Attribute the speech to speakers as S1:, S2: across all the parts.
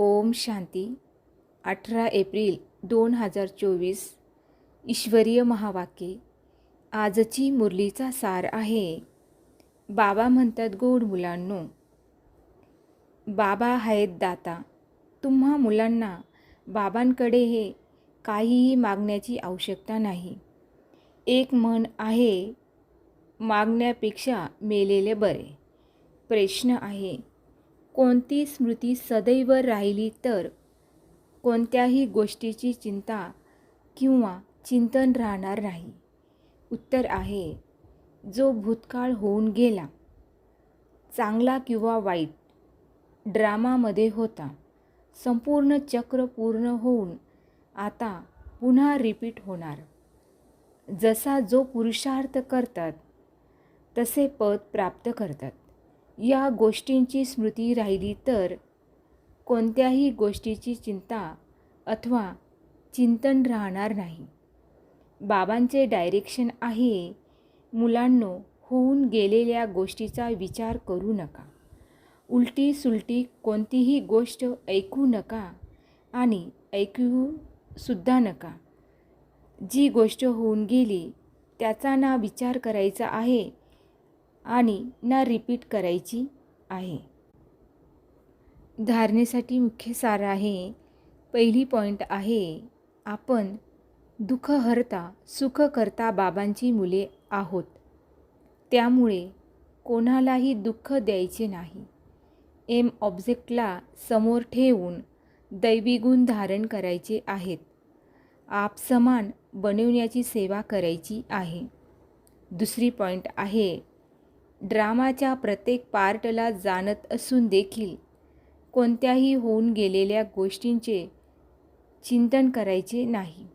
S1: ओम शांती. अठरा एप्रिल दोन हजार चोवीस. ईश्वरीय महावाक्ये. आजची मुरलीचा सार आहे. बाबा म्हणतात गोड मुलांनो बाबा आहेत दाता. तुम्हा मुलांना बाबांकडे हे काहीही मागण्याची आवश्यकता नाही. एक मन आहे मागण्यापेक्षा मेलेले बरे. प्रश्न आहे कोणती स्मृती सदैव राहिली तर? कोणत्याही गोष्टीची चिंता किंवा चिंतन राहणार नाही. उत्तर आहे जो भूतकाळ होऊन गेला. चांगला किंवा वाईट ड्रामामध्ये होता. संपूर्ण चक्र पूर्ण होऊन आता पुन्हा रिपीट होणार. जसा जो पुरुषार्थ करतात तसे पद प्राप्त करतात. या गोष्टींची स्मृती राहिली तर कोणत्याही गोष्टीची चिंता अथवा चिंतन राहणार नाही. बाबांचे डायरेक्शन आहे मुलांनो होऊन गेलेल्या गोष्टीचा विचार करू नका. उलटी सुलटी कोणतीही गोष्ट ऐकू नका आणि ऐकू सुद्धा नका. जी गोष्ट होऊन गेली त्याचा ना विचार करायचा आहे आणि ना रिपीट करायची आहे. धारणेसाठी मुख्य सार आहे. पहिली पॉईंट आहे आपण दुःख हरता सुख करता बाबांची मुले आहोत. त्यामुळे कोणालाही दुःख द्यायचे नाही. एम ऑब्जेक्टला समोर ठेवून दैवी गुण धारण करायचे आहेत. आप समान बनवण्याची सेवा करायची आहे. दुसरी पॉईंट आहे ड्रामाच्या प्रत्येक पार्टला जाणत असून देखील कोणत्याही होऊन गेलेल्या गोष्टींचे चिंतन करायचे नाही.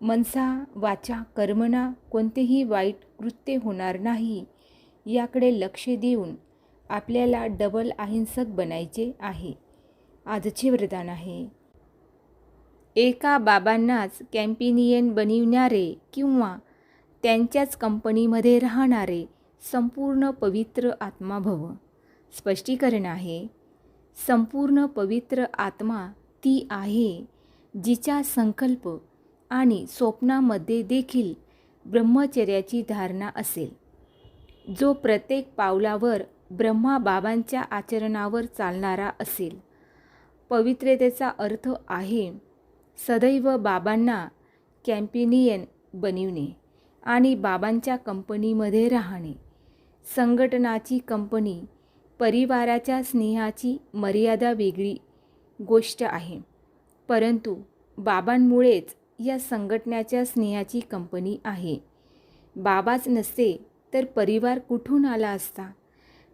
S1: मनसा वाचा कर्मना कोणतेही वाईट कृत्य होणार नाही याकडे लक्ष देऊन आपल्याला डबल अहिंसक बनायचे आहे. आजचे वरदान आहे. एका बाबांनाच कॅम्पिनियन बनविणारे किंवा त्यांच्याच कंपनीमध्ये राहणारे संपूर्ण पवित्र आत्मा भव. स्पष्टीकरण आहे संपूर्ण पवित्र आत्मा ती आहे जिच्या संकल्प आणि स्वप्नामध्ये देखील ब्रह्मचर्याची धारणा असेल. जो प्रत्येक पावलावर ब्रह्मा बाबांच्या आचरणावर चालणारा असेल. पवित्रतेचा अर्थ आहे सदैव बाबांना कॅम्पिनियन बनविणे आणि बाबांच्या कंपनीमध्ये राहणे. संघटनाची कंपनी परिवाराच्या स्नेहाची मर्यादा वेगळी गोष्ट आहे. परंतु बाबांमुळेच या संघटनाच्या स्नेहाची कंपनी आहे. बाबाच नसते तर परिवार कुठून आला असता?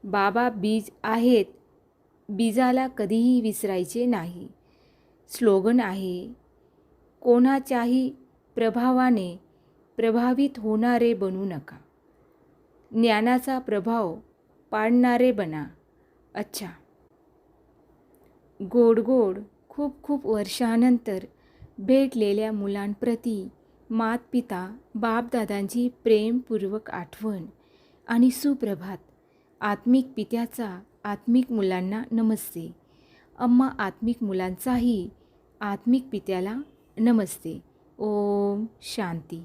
S1: बाबा बीज आहेत बीजाला कधीही विसरायचे नाही. स्लोगन आहे कोणाच्याही प्रभावाने प्रभावित होणारे बनू नका. ज्ञानाचा प्रभाव पाडणारे बना. अच्छा. गोड गोड खूप खूप वर्षानंतर भेटलेल्या मुलांप्रती मातपिता बापदादांची प्रेमपूर्वक आठवण आणि सुप्रभात. आत्मिक पित्याचा आत्मिक मुलांना नमस्ते. अम्मा आत्मिक मुलांचाही आत्मिक पित्याला नमस्ते. ओम शांती.